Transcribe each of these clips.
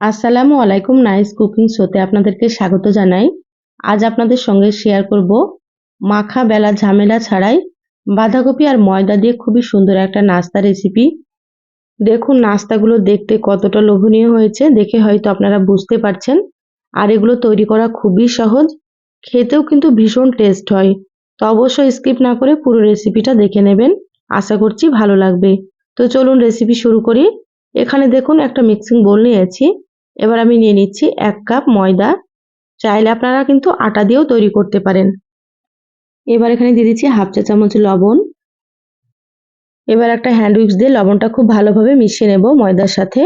আসসালামু আলাইকুম nice cooking শোতে আপনাদেরকে স্বাগত জানাই। আজ আপনাদের সঙ্গে শেয়ার করব মাখা বেলা ঝামেলা ছাড়াই বাঁধাকপি আর ময়দা দিয়ে খুবই সুন্দর একটা নাস্তা রেসিপি দেখুন নাস্তাগুলো দেখতে কতটা লোভনীয় হয়েছে, দেখে হয়তো আপনারা বুঝতে পারছেন। আর এগুলো তৈরি করা খুবই সহজ, খেতেও কিন্তু ভীষণ টেস্ট হয়। তো অবশ্যই স্কিপ না করে পুরো রেসিপিটা দেখে নেবেন, আশা করছি ভালো লাগবে। তো চলুন রেসিপি শুরু করি। এখানে দেখুন একটা মিক্সিং বোল নিয়েছি। এবার আমি নিয়ে নিচ্ছি এক কাপ ময়দা। চাইলে আপনারা কিন্তু আটা দিয়েও তৈরি করতে পারেন। এবার এখানে দিয়ে দিচ্ছি হাফ চা চামচ লবণ। এবার একটা হ্যান্ড উইক্স দিয়ে লবণটা খুব ভালোভাবে মিশিয়ে নেব ময়দার সাথে।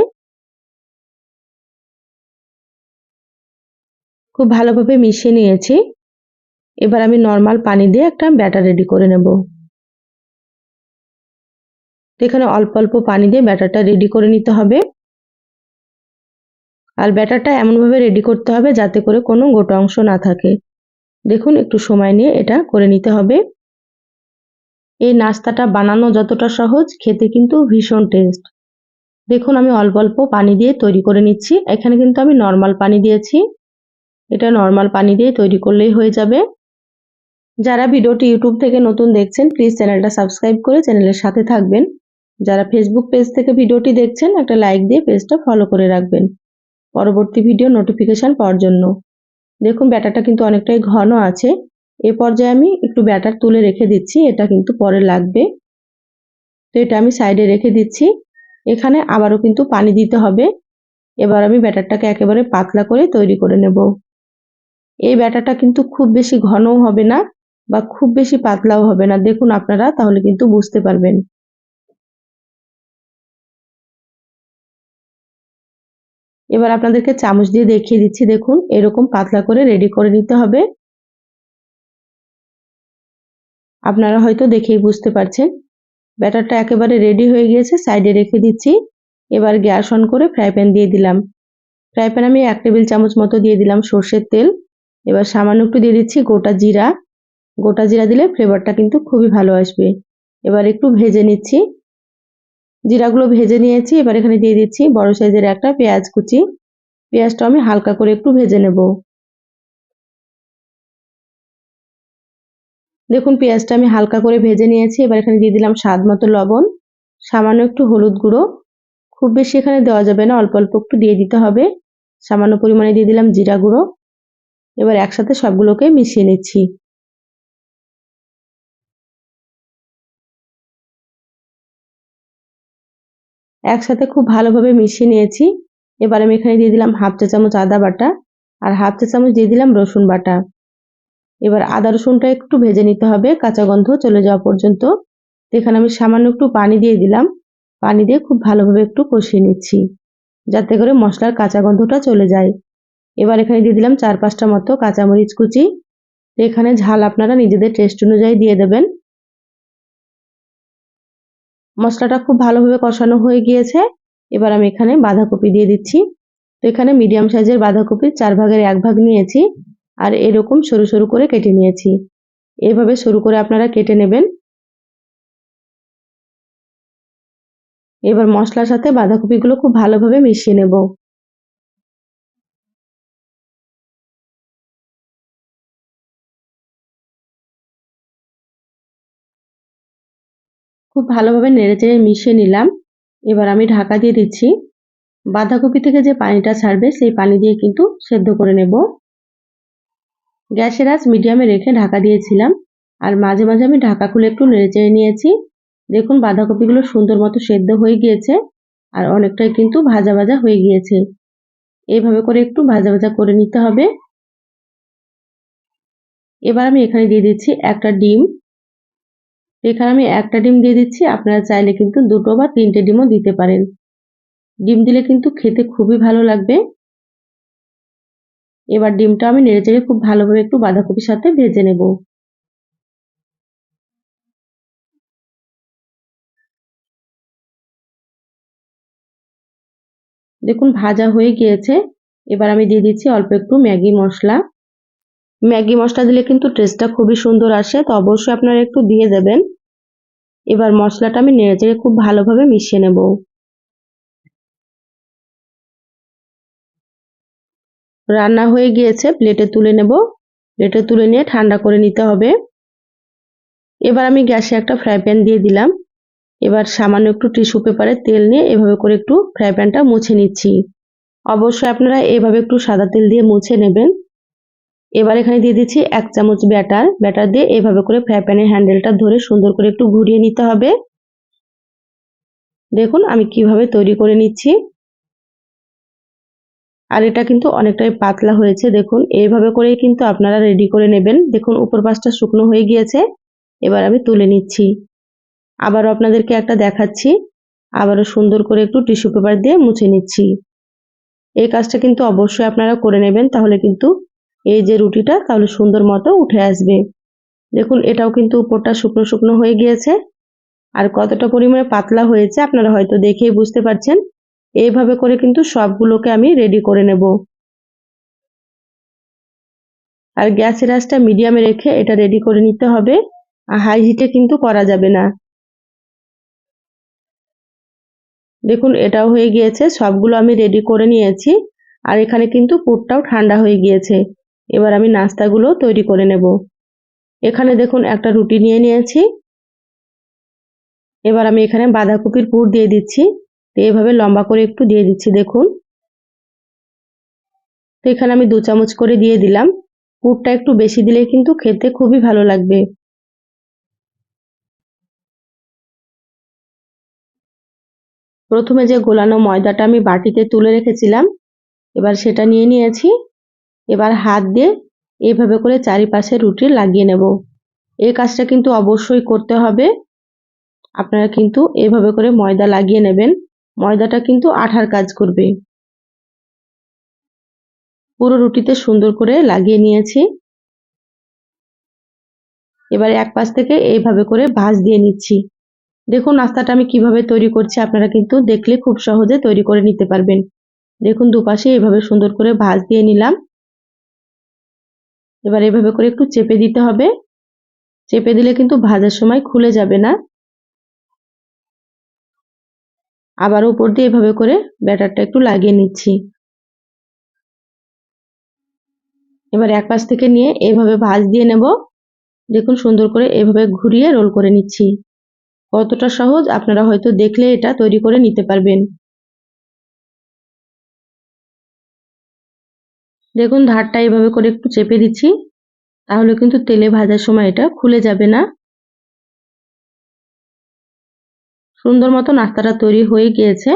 খুব ভালোভাবে মিশিয়ে নিয়েছি। এবার আমি নর্মাল পানি দিয়ে একটা ব্যাটার রেডি করে নেব। এখানে অল্প অল্প পানি দিয়ে ব্যাটারটা রেডি করে নিতে হবে। আর ব্যাটারটা এমনভাবে রেডি করতে হবে যাতে করে কোনো গোটা অংশ না থাকে। দেখুন, একটু সময় নিয়ে এটা করে নিতে হবে। এই নাস্তাটা বানানো যতটা সহজ, খেতে কিন্তু ভীষণ টেস্ট দেখুন, আমি অল্প অল্প পানি দিয়ে তৈরি করে নিচ্ছি। এখানে কিন্তু আমি নর্মাল পানি দিয়েছি। এটা নর্মাল পানি দিয়ে তৈরি করলেই হয়ে যাবে। যারা ভিডিওটি ইউটিউব থেকে নতুন দেখছেন প্লিজ চ্যানেলটা সাবস্ক্রাইব করে চ্যানেলের সাথে থাকবেন। যারা ফেসবুক পেজ থেকে ভিডিওটি দেখছেন, একটা লাইক দিয়ে পেজটা ফলো করে রাখবেন। পরবর্তী ভিডিও নোটিফিকেশান পাওয়ার জন্য। দেখুন ব্যাটারটা কিন্তু অনেকটাই ঘন আছে। এ পর্যায়ে আমি একটু ব্যাটার তুলে রেখে দিচ্ছি, এটা কিন্তু পরে লাগবে। তো এটা আমি সাইডে রেখে দিচ্ছি। এখানে আবারও কিন্তু পানি দিতে হবে। এবার আমি ব্যাটারটাকে একেবারে পাতলা করে তৈরি করে নেব। এই ব্যাটারটা কিন্তু খুব বেশি ঘনও হবে না বা খুব বেশি পাতলাও হবে না। দেখুন আপনারা, তাহলে কিন্তু বুঝতে পারবেন। এবার আপনাদেরকে চামচ দিয়ে দেখিয়ে দিচ্ছি, দেখুন, এরকম পাতলা করে রেডি করে নিতে হবে। আপনারা হয়তো দেখেই বুঝতে পারছেন। ব্যাটারটা একেবারে রেডি হয়ে গিয়েছে সাইডে রেখে দিচ্ছি। এবার গ্যাস অন করে ফ্রাই প্যান দিয়ে দিলাম। ফ্রাই প্যান আমি এক টেবিল চামচ মতো দিয়ে দিলাম সর্ষের তেল। এবার সামান্য একটু দিয়ে দিচ্ছি গোটা জিরা। গোটা জিরা দিলে ফ্লেভারটা কিন্তু খুবই ভালো আসবে। এবার একটু ভেজে নিচ্ছি। জিরাগুলো ভেজে নিয়েছি, এবার এখানে দিয়ে দিচ্ছি বড় সাইজের একটা পেঁয়াজ কুচি। পেঁয়াজটা আমি হালকা করে একটু ভেজে নেব। দেখুন, পেঁয়াজটা আমি হালকা করে ভেজে নিয়েছি, এবার এখানে দিয়ে দিলাম স্বাদ মতো লবণ, সামান্য একটু হলুদ গুঁড়ো। খুব বেশি এখানে দেওয়া যাবে না, অল্প অল্প একটু দিয়ে দিতে হবে। সামান্য পরিমাণে দিয়ে দিলাম জিরা গুঁড়ো। এবার একসাথে সবগুলোকে মিশিয়ে নিচ্ছি। একসাথে খুব ভালোভাবে মিশিয়ে নিয়েছি। এবার আমি এখানে দিয়ে দিলাম হাফ চা চামচ আদা বাটা আর হাফ চা চামচ দিয়ে দিলাম রসুন বাটা। এবার আদা রসুনটা একটু ভেজে নিতে হবে, কাঁচা গন্ধ চলে যাওয়া পর্যন্ত। এখানে আমি সামান্য একটু পানি দিয়ে দিলাম। পানি দিয়ে খুব ভালোভাবে একটু কষিয়ে নিচ্ছি, যাতে করে মশলার কাঁচা গন্ধটা চলে যায়। এবার এখানে দিয়ে দিলাম চার পাঁচটা মতো কাঁচামরিচ কুচি। এখানে ঝাল আপনারা নিজেদের টেস্ট অনুযায়ী দিয়ে দেবেন। মশলাটা খুব ভালোভাবে কষানো হয়ে গিয়েছে। এবার আমি এখানে বাঁধাকপি দিয়ে দিচ্ছি। তো এখানে মিডিয়াম সাইজের বাঁধাকপি চার ভাগের এক ভাগ নিয়েছি আর এরকম সরু সরু করে কেটে নিয়েছি। এভাবে সরু করে আপনারা কেটে নেবেন। এবার মশলার সাথে বাঁধাকপিগুলো খুব ভালোভাবে মিশিয়ে নেব। খুব ভালোভাবে নেড়েচেড়ে মিশিয়ে নিলাম। এবার আমি ঢাকা দিয়ে দিচ্ছি। বাঁধাকপি থেকে যে পানিটা ছাড়বে, সেই পানি দিয়ে কিন্তু সেদ্ধ করে নেব। গ্যাসের আঁচ মিডিয়ামে রেখে ঢাকা দিয়েছিলাম। আর মাঝে মাঝে আমি ঢাকা খুলে একটু নেড়েচেড়ে নিয়েছি। দেখুন, বাঁধাকপিগুলো সুন্দর মতো সেদ্ধ হয়ে গিয়েছে আর অনেকটাই কিন্তু ভাজা ভাজা হয়ে গিয়েছে। এইভাবে করে একটু ভাজা ভাজা করে নিতে হবে। এবার আমি এখানে দিয়ে দিচ্ছি একটা ডিম। এখানে আমি একটা ডিম দিয়ে দিচ্ছি। আপনারা চাইলে কিন্তু দুটো বা তিনটে ডিমও দিতে পারেন। ডিম দিলে কিন্তু খেতে খুবই ভালো লাগবে। এবার ডিমটা আমি নেড়ে চেড়ে খুব ভালোভাবে একটু বাঁধাকপির সাথে ভেজে নেব। দেখুন, ভাজা হয়ে গিয়েছে। এবার আমি দিয়ে দিচ্ছি অল্প একটু ম্যাগি মশলা। ম্যাগি মশলা দিলে কিন্তু টেস্টটা খুবই সুন্দর আসে, তো অবশ্যই আপনারা একটু দিয়ে দেবেন। এবার মশলাটা আমি নেড়ে চেড়ে খুব ভালোভাবে মিশিয়ে নেব। রান্না হয়ে গিয়েছে, প্লেটে তুলে নেব। প্লেটে তুলে নিয়ে ঠান্ডা করে নিতে হবে। এবার আমি গ্যাসে একটা ফ্রাই প্যান দিয়ে দিলাম। এবার সামান্য একটু টিস্যু পেপারে তেল নিয়ে এভাবে করে একটু ফ্রাই প্যানটা মুছে নিচ্ছি। অবশ্যই আপনারা এভাবে একটু সাদা তেল দিয়ে মুছে নেবেন। এবার এখানে দিয়ে দিচ্ছি এক চামচ ব্যাটার। ব্যাটার দিয়ে এভাবে করে ফ্রাই প্যানের হ্যান্ডেলটা ধরে সুন্দর করে একটু ঘুরিয়ে নিতে হবে। দেখুন, আমি কীভাবে তৈরি করে নিচ্ছি। আর এটা কিন্তু অনেকটাই পাতলা হয়েছে, দেখুন। এইভাবে করেই কিন্তু আপনারা রেডি করে নেবেন। দেখুন, উপর পাশটা শুকনো হয়ে গিয়েছে। এবার আমি তুলে নিচ্ছি। আবারও আপনাদেরকে একটা দেখাচ্ছি। আবারও সুন্দর করে একটু টিস্যু পেপার দিয়ে মুছে নিচ্ছি। এই কাজটা কিন্তু অবশ্যই আপনারা করে নেবেন, তাহলে কিন্তু এই যে রুটিটা, তাহলে সুন্দর মতো উঠে আসবে। দেখুন, এটাও কিন্তু উপরটা শুকনো শুকনো হয়ে গিয়েছে। আর কতটা পরিমাণে পাতলা হয়েছে, আপনারা হয়তো দেখেই বুঝতে পারছেন। এইভাবে করে কিন্তু সবগুলোকে আমি রেডি করে নেব। আর গ্যাসের আঁচটা মিডিয়ামে রেখে এটা রেডি করে নিতে হবে। আর হাই হিটে কিন্তু করা যাবে না। দেখুন, এটাও হয়ে গিয়েছে, সবগুলো আমি রেডি করে নিয়েছি। আর এখানে কিন্তু পুরটাও ঠান্ডা হয়ে গিয়েছে। এবার আমি নাস্তাগুলো তৈরি করে নেব। এখানে দেখুন একটা রুটি নিয়ে নিয়েছি। এবার আমি এখানে বাঁধাকপির পুর দিয়ে দিচ্ছি। তো এভাবে লম্বা করে একটু দিয়ে দিচ্ছি, দেখুন। তো এখানে আমি দু চামচ করে দিয়ে দিলাম। পুরটা একটু বেশি দিলে কিন্তু খেতে খুবই ভালো লাগবে। প্রথমে যে গোলানো ময়দাটা আমি বাটিতে তুলে রেখেছিলাম, এবার সেটা নিয়ে নিয়েছি। এবার হাত দিয়ে এইভাবে করে চারিপাশে রুটি লাগিয়ে নেব। এই কাজটা কিন্তু অবশ্যই করতে হবে। আপনারা কিন্তু এভাবে করে ময়দা লাগিয়ে নেবেন। ময়দাটা কিন্তু আঠার কাজ করবে। পুরো রুটিতে সুন্দর করে লাগিয়ে নিয়েছি। এবার এক পাশ থেকে এইভাবে করে ভাঁজ দিয়ে নিচ্ছি। দেখুন নাস্তাটা আমি কীভাবে তৈরি করছি, আপনারা কিন্তু দেখলে খুব সহজে তৈরি করে নিতে পারবেন। দেখুন দুপাশে এইভাবে সুন্দর করে ভাঁজ দিয়ে নিলাম। এবার এভাবে করে একটু চেপে দিতে হবে। চেপে দিলে কিন্তু ভাজার সময় খুলে যাবে না। আবার উপর দিয়ে এভাবে করে ব্যাটারটা একটু লাগিয়ে নিচ্ছি। এবার এক পাশ থেকে নিয়ে এভাবে ভাজ দিয়ে নেব। দেখুন সুন্দর করে এভাবে ঘুরিয়ে রোল করে নিচ্ছি। কতটা সহজ, আপনারা হয়তো দেখলে এটা তৈরি করে নিতে পারবেন। দেখুন, ধারটা এভাবে করে একটু চেপে দিচ্ছি, তাহলে কিন্তু তেলে ভাজার সময় এটা খুলে যাবে না। সুন্দর মতো নাস্তাটা তৈরি হয়ে গিয়েছে,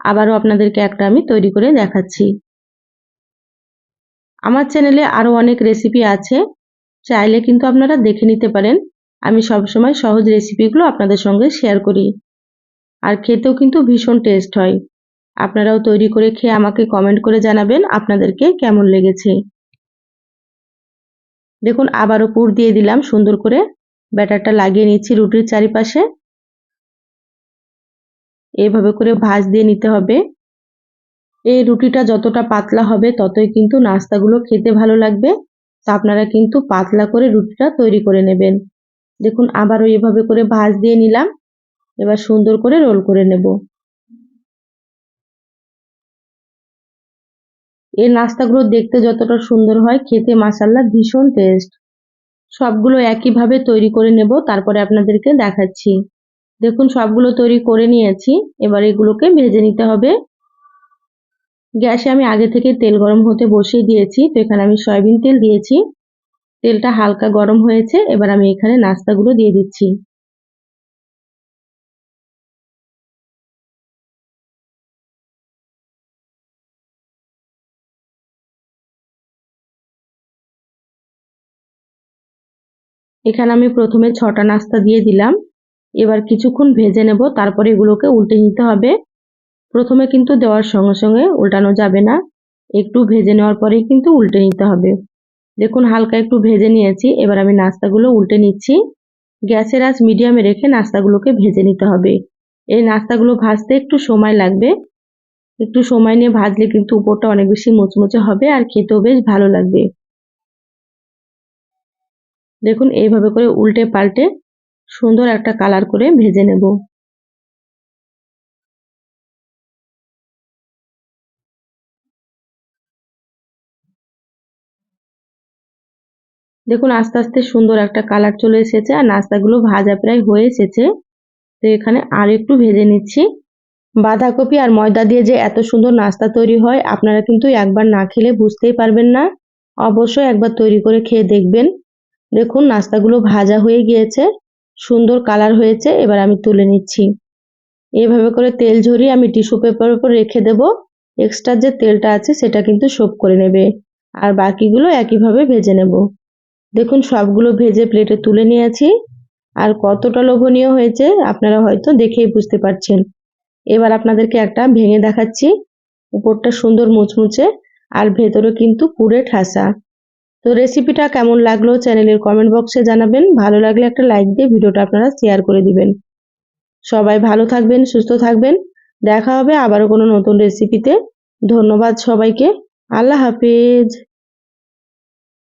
আবারও আপনাদেরকে একটা আমি তৈরি করে দেখাচ্ছি। আমার চ্যানেলে আরও অনেক রেসিপি আছে, চাইলে কিন্তু আপনারা দেখে নিতে পারেন, আমি সবসময় সহজ রেসিপিগুলো আপনাদের সঙ্গে শেয়ার করি। আর খেতেও কিন্তু ভীষণ টেস্ট হয়। আপনারাও তৈরি করে খেয়ে আমাকে কমেন্ট করে জানাবেন আপনাদেরকে কেমন লেগেছে। দেখুন, আবারও পুর দিয়ে দিলাম, সুন্দর করে ব্যাটারটা লাগিয়ে নিচ্ছি রুটির চারিপাশে। এভাবে করে ভাজ দিয়ে নিতে হবে। এই রুটিটা যতটা পাতলা হবে, ততই কিন্তু নাস্তাগুলো খেতে ভালো লাগবে। তা আপনারা কিন্তু পাতলা করে রুটিটা তৈরি করে নেবেন। দেখুন, আবারও এভাবে করে ভাজ দিয়ে নিলাম। এবার সুন্দর করে রোল করে নেব। এই নাস্তাগুলো দেখতে যতটা সুন্দর হয়, খেতে মাসাল্লা ভীষণ টেস্ট সবগুলো একইভাবে তৈরি করে নেব, তারপরে আপনাদেরকে দেখাচ্ছি। দেখুন, সবগুলো তৈরি করে নিয়েছি। এবার এগুলোকে ভেজে নিতে হবে। গ্যাসে আমি আগে থেকে তেল গরম হতে বসিয়ে দিয়েছি। তো এখানে আমি সয়াবিন তেল দিয়েছি। তেলটা হালকা গরম হয়েছে। এবার আমি এখানে নাস্তাগুলো দিয়ে দিচ্ছি। এখানে আমি প্রথমে ছটা নাস্তা দিয়ে দিলাম। এবার কিছুক্ষণ ভেজে নেব, তারপরে এগুলোকে উল্টে নিতে হবে। প্রথমে কিন্তু দেওয়ার সঙ্গে সঙ্গে উল্টানো যাবে না। একটু ভেজে নেওয়ার পরেই কিন্তু উল্টে নিতে হবে। দেখুন, হালকা একটু ভেজে নিয়েছি, এবার আমি নাস্তাগুলো উল্টে নিচ্ছি। গ্যাসের আঁচ মিডিয়ামে রেখে নাস্তাগুলোকে ভেজে নিতে হবে। এই নাস্তাগুলো ভাজতে একটু সময় লাগবে। একটু সময় নিয়ে ভাজলে কিন্তু উপরটা অনেক বেশি মুচমুচে হবে আর খেতেও বেশ ভালো লাগবে। দেখুন, এইভাবে করে উল্টে পাল্টে সুন্দর একটা কালার করে ভেজে নেব। দেখুন, আস্তে আস্তে সুন্দর একটা কালার চলে এসেছে আর নাস্তাগুলো ভাজা প্রায় হয়ে এসেছে। তো এখানে আর একটু ভেজে নিচ্ছি। বাঁধাকপি আর ময়দা দিয়ে যে এত সুন্দর নাস্তা তৈরি হয়, আপনারা কিন্তু একবার না খেলে বুঝতেই পারবেন না। অবশ্যই একবার তৈরি করে খেয়ে দেখবেন। দেখুন, নাস্তাগুলো ভাজা হয়ে গিয়েছে, সুন্দর কালার হয়েছে, এবার আমি তুলে নিচ্ছি। এভাবে করে তেল ঝরিয়ে আমি টিস্যু পেপার উপর রেখে দেব। এক্সট্রা যে তেলটা আছে, সেটা কিন্তু সোপ করে নেবে। আর বাকিগুলো একইভাবে ভেজে নেব। দেখুন, সবগুলো ভেজে প্লেটে তুলে নিয়েছি। আর কতটা লোভনীয় হয়েছে, আপনারা হয়তো দেখেই বুঝতে পারছেন। এবার আপনাদেরকে একটা ভেঙে দেখাচ্ছি। উপরটা সুন্দর মুচমুচে, আর ভেতরে কিন্তু পুরে ঠাসা। তো রেসিপিটা কেমন লাগল চ্যানেলের কমেন্ট বক্সে জানাবেন। ভালো লাগলে একটা লাইক দিয়ে ভিডিওটা আপনারা শেয়ার করে দিবেন। সবাই ভালো থাকবেন, সুস্থ থাকবেন। দেখা হবে আবারও কোনো নতুন রেসিপিতে ধন্যবাদ সবাইকে। আল্লাহ হাফিজ।